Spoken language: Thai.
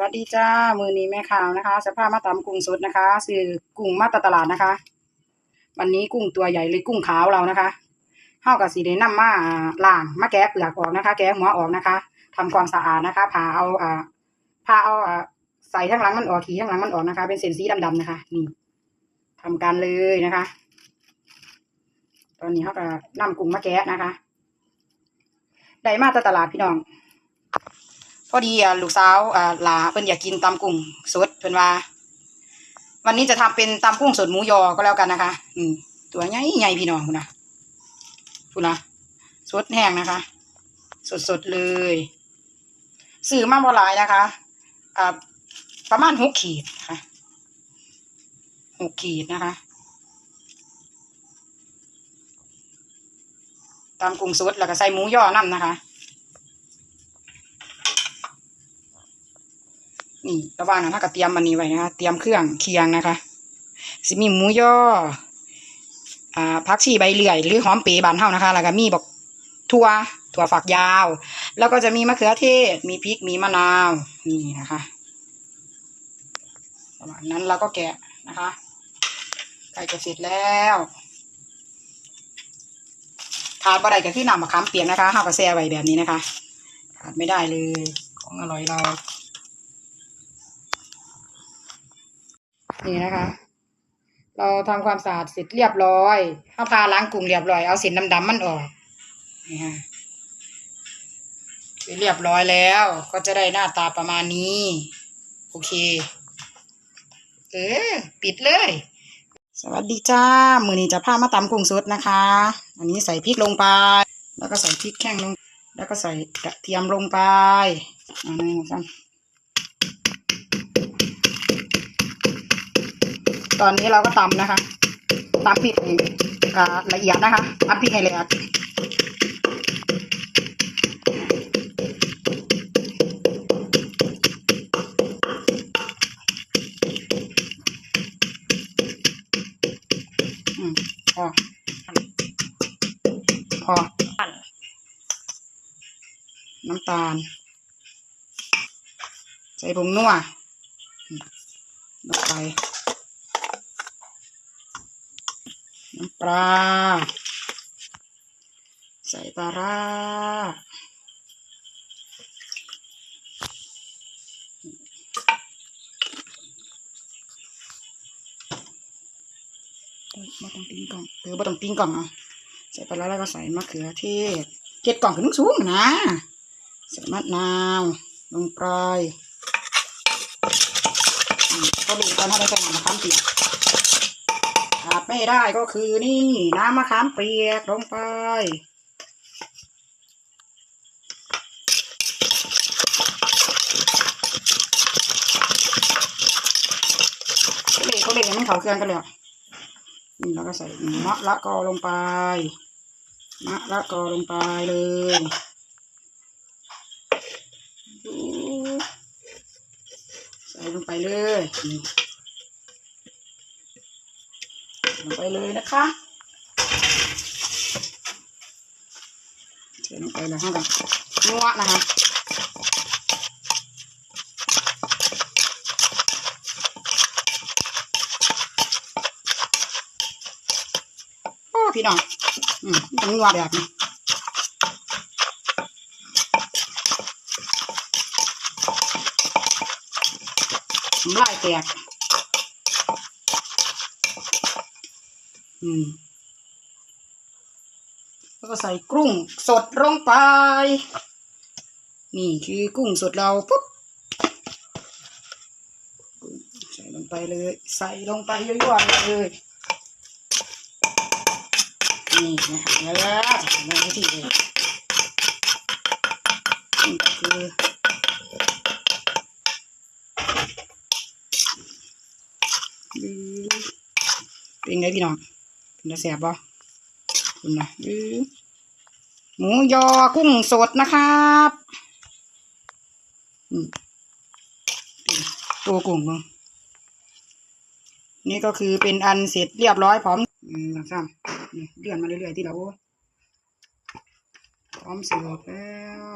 วัสดีจ้า มือนี้แม่ข่าวนะคะ สภาพมาตำกุ้งสดนะคะซื้อกุ้งมาตตลาดนะคะ วันนี้กุ้งตัวใหญ่เลยกุ้งขาวเรานะคะเท่ากับสีได้นำมาอ่าล้างมาแกะเปลือกออกนะคะ แกะหัวออกนะคะทำความสะอาดนะคะผ่าเอาอ่าผ่าเอาอ่าใส่ทั้งหลังมันออกขีทั้งหลังมันออกนะคะ เป็นเส้นสีดำๆนะคะ นี่ทำการเลยนะคะ ตอนนี้เขาก็นำกุ้งมาแกะนะคะได้มาจาตลาดพี่น้อง พอดีอะลูกสาวอ่าหลาเพิ่นอยากกินตำกุ้งสดเพิ่นว่า วันนี้จะทำเป็นตำกุ้งสดหมูยอก็แล้วกันนะคะ อืมตัวใหญ่ใหญ่พี่น้องคุณนะคุณนะสดแห้งนะคะ สดสดเลยซื้อมาบ่หลายนะคะอ่าประมาณหกขีดค่ะหกขีดนะคะตำกุ้งสดแล้วก็ใส่หมูยอน้ำนะคะ นี่ระว่างนั้นถ้าก็เตรียมมันนี้ไว้นะคะเตรียมเครื่องเคียงนะคะสิมีหมูย่ออ่าผักชีใบเลื่อย หรือหอมเป๋บานเฮานะคะ แล้วก็มีบอกถั่วถั่วฝักยาว แล้วก็จะมีมะเขือเทศ มีพริกมีมะนาวนี่นะคะประมาณนั้นเราก็แกะนะคะใกล้จะเสร็จแล้วขาดบ่ไดก็คือน้ำมะขามเปียกนะคะเฮาก็แช่ไว้แบบนี้นะคะขาดไม่ได้เลย ของอร่อยเรา นี่นะคะ เราทำความสะอาดเสร็จเรียบร้อยข้าพาล้างกุ้งเรียบร้อย เอาสินดำๆมันออกนี่ฮะเสร็จเรียบร้อยแล้วก็จะได้หน้าตาประมาณนี้ โอเค เออ ปิดเลย สวัสดีจ้า มือนี้จะพามาตำกุ้งสดนะคะ อันนี้ใส่พริกลงไป แล้วก็ใส่พริกแข้งลง แล้วก็ใส่กระเทียมลงไปอันนี้นะครับ ตอนนี้เราก็ตำนะคะตำพริกให้อ่าละเอียดนะคะตำพริกให้ละเอียดอืมพอ พอ น้ำตาล ใส่ผงนัวอืมลงไป น้ำปลา ใส่ปลาร้าบ่ต้องปิ้งกล่องเออบ่ต้องปิ้งกล่องเอาใส่ปลาร้าแล้วก็ใส่มะเขือเทศเจ็ดกล่องขึ้นสูงนะ ใส่มะนาวลงไปอืมก็ดูตอนถ้าได้ใส่หน้ำมะขามเปียก ขาดไม่ได้ก็คือนี่น้ำมะขามเปียกลงไป เขาเละเขาเละให้มันเขาเครื่องกันเลยนี่เราก็ใส่มะละกอลงไปมะละกอลงไปเลยใส่ลงไปเลยนี่ ลงไปเลยนะคะเทลงไปเลยให้กันนัวนะคะโอ้พี่น้องอืมต้องนัวแบบนี้น้ำลายแตก อืม แล้วก็ใส่กุ้งสดลงไป นี่คือกุ้งสดเราปุ๊บใส่ลงไปเลย ใส่ลงไปยั่วๆเลย นี่นะคะแล้วในวิธีเลยนี่คือเป็นไงพี่น้อง นตาแสบบ่คุณนะหมูยอกุ้งสดนะครับตัวกุ้งเนี่ก็คือเป็นอันเสร็จเรียบร้อยพร้อมอืมนะครับนี่เลื่อนมาเรื่อยๆที่เราพร้อมเสิร์ฟแล้ว